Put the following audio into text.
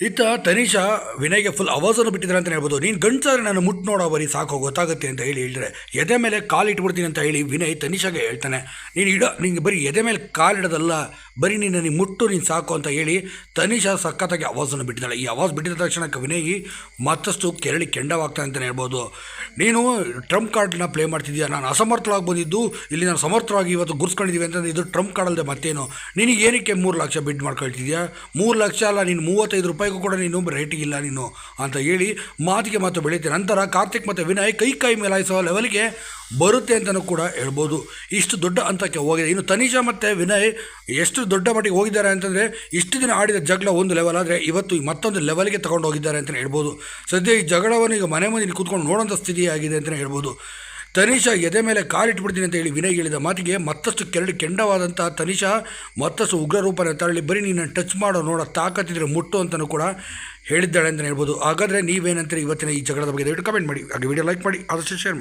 ಇತ್ತ ತನಿಷ ವಿನಯ್ಗೆ ಫುಲ್ ಅವಾಜನ್ನು ಬಿಟ್ಟಿದ್ರೆ ಅಂತ ಹೇಳ್ಬೋದು. ನೀನು ಗಂಡ್ಸಾದ್ರೆ ನಾನು ಮುಟ್ಟು ನೋಡೋ ಬರೀ ಸಾಕು, ಗೊತ್ತಾಗುತ್ತೆ ಅಂತ ಹೇಳಿ ಹೇಳಿದ್ರೆ. ಎದೆ ಮೇಲೆ ಕಾಲು ಇಟ್ಬಿಡ್ತೀನಿ ಅಂತ ಹೇಳಿ ವಿನಯ್ ತನಿಷಾಗೆ ಹೇಳ್ತಾನೆ. ನೀನು ಇಡ, ನಿಂಗೆ ಬರೀ ಎದೆ ಮೇಲೆ ಕಾಲು ಇಡೋದಲ್ಲ ಬರೀ ನೀನು ನನಗೆ ಮುಟ್ಟು ನೀನು ಸಾಕು ಅಂತ ಹೇಳಿ ತನಿಷಾ ಸಖತ್ತಾಗಿ ಅವಾಜನ್ನು ಬಿಟ್ಟಿದ್ದಾಳೆ. ಈ ಅವಾಜ್ ಬಿಟ್ಟಿದ ತಕ್ಷಣ ವಿನಯ್ ಮತ್ತಷ್ಟು ಕೆರಳಿ ಕೆಂಡವಾಗ್ತಾನೆ ಅಂತಲೇ ಹೇಳ್ಬೋದು. ನೀನು ಟ್ರಂಪ್ ಕಾರ್ಡ್ನ ಪ್ಲೇ ಮಾಡ್ತಿದ್ದೀಯ? ನಾನು ಅಸಮರ್ಥವಾಗಿ ಬಂದಿದ್ದು, ಇಲ್ಲಿ ನಾನು ಸಮರ್ಥವಾಗಿ ಇವತ್ತು ಗುರ್ಸ್ಕೊಂಡಿದ್ದೀವಿ ಅಂತಂದರೆ ಇದು ಟ್ರಂಪ್ ಕಾರ್ಡ್ ಅಲ್ಲದೆ ಮತ್ತೇನು? ನಿನಗೆ ಏನಕ್ಕೆ ಮೂರು ಲಕ್ಷ ಬಿಡ್ ಮಾಡ್ಕೊಳ್ತಿದ್ಯಾ ಮೂರು ಲಕ್ಷ ಅಲ್ಲ, ನೀನು ಮೂವತ್ತೈದು ರೂಪಾಯಿಗೂ ಕೂಡ ನೀನು ರೇಟಿಗಿಲ್ಲ ನೀನು ಅಂತ ಹೇಳಿ ಮಾತಿಗೆ ಮಾತು ಬೆಳೀತೀನಿ ನಂತರ ಕಾರ್ತಿಕ್ ಮತ್ತು ವಿನಯ್ ಕೈ ಕೈ ಮೇಲಾಯಿಸೋ ಲೆವೆಲ್ಗೆ ಬರುತ್ತೆ ಅಂತಲೂ ಕೂಡ ಹೇಳ್ಬೋದು. ಇಷ್ಟು ದೊಡ್ಡ ಹಂತಕ್ಕೆ ಹೋಗಿದೆ. ಇನ್ನು ತನಿಷಾ ಮತ್ತು ವಿನಯ್ ಎಷ್ಟು ದೊಡ್ಡ ಮಟ್ಟಿಗೆ ಹೋಗಿದ್ದಾರೆ ಅಂತಂದರೆ ಇಷ್ಟು ದಿನ ಆಡಿದ ಜಗಳ ಒಂದು ಲೆವೆಲ್ ಆದರೆ ಇವತ್ತು ಮತ್ತೊಂದು ಲೆವೆಲ್ಗೆ ತಗೊಂಡು ಹೋಗಿದ್ದಾರೆ ಅಂತಲೇ ಹೇಳ್ಬೋದು. ಸದ್ಯ ಈ ಜಗಳವನ್ನು ಈಗ ಮನೆ ಮುಂದೆ ಕೂತ್ಕೊಂಡು ನೋಡೋಂಥ ಸ್ಥಿತಿ ಆಗಿದೆ ಅಂತಲೇ ಹೇಳ್ಬೋದು. ತನಿಷಾ ಎದೆ ಮೇಲೆ ಕಾಲಿಟ್ಬಿಡ್ತೀನಿ ಅಂತ ಹೇಳಿ ವಿನಯ್ ಹೇಳಿದ ಮಾತಿಗೆ ಮತ್ತಷ್ಟು ಕೆರಡು ಕೆಂಡವಾದಂಥ ತನಿಷಾ ಮತ್ತಷ್ಟು ಉಗ್ರ ರೂಪನ ತರಳಿ ಬರೀ ನೀನು ಟಚ್ ಮಾಡೋ, ನೋಡೋ, ತಾಕತ್ತಿದ್ರೆ ಮುಟ್ಟು ಅಂತಲೂ ಕೂಡ ಹೇಳಿದ್ದಾಳೆ ಅಂತಲೇ ಹೇಳ್ಬೋದು. ಹಾಗಾದರೆ ನೀವೇನಂತೀರಿ ಇವತ್ತಿನ ಈ ಜಗಳದ ಬಗ್ಗೆ? ದಯವಿಟ್ಟು ಕಮೆಂಟ್ ಮಾಡಿ. ಹಾಗೆ ವಿಡಿಯೋ ಲೈಕ್ ಮಾಡಿ, ಆದಷ್ಟು ಶೇರ್ ಮಾಡಿ.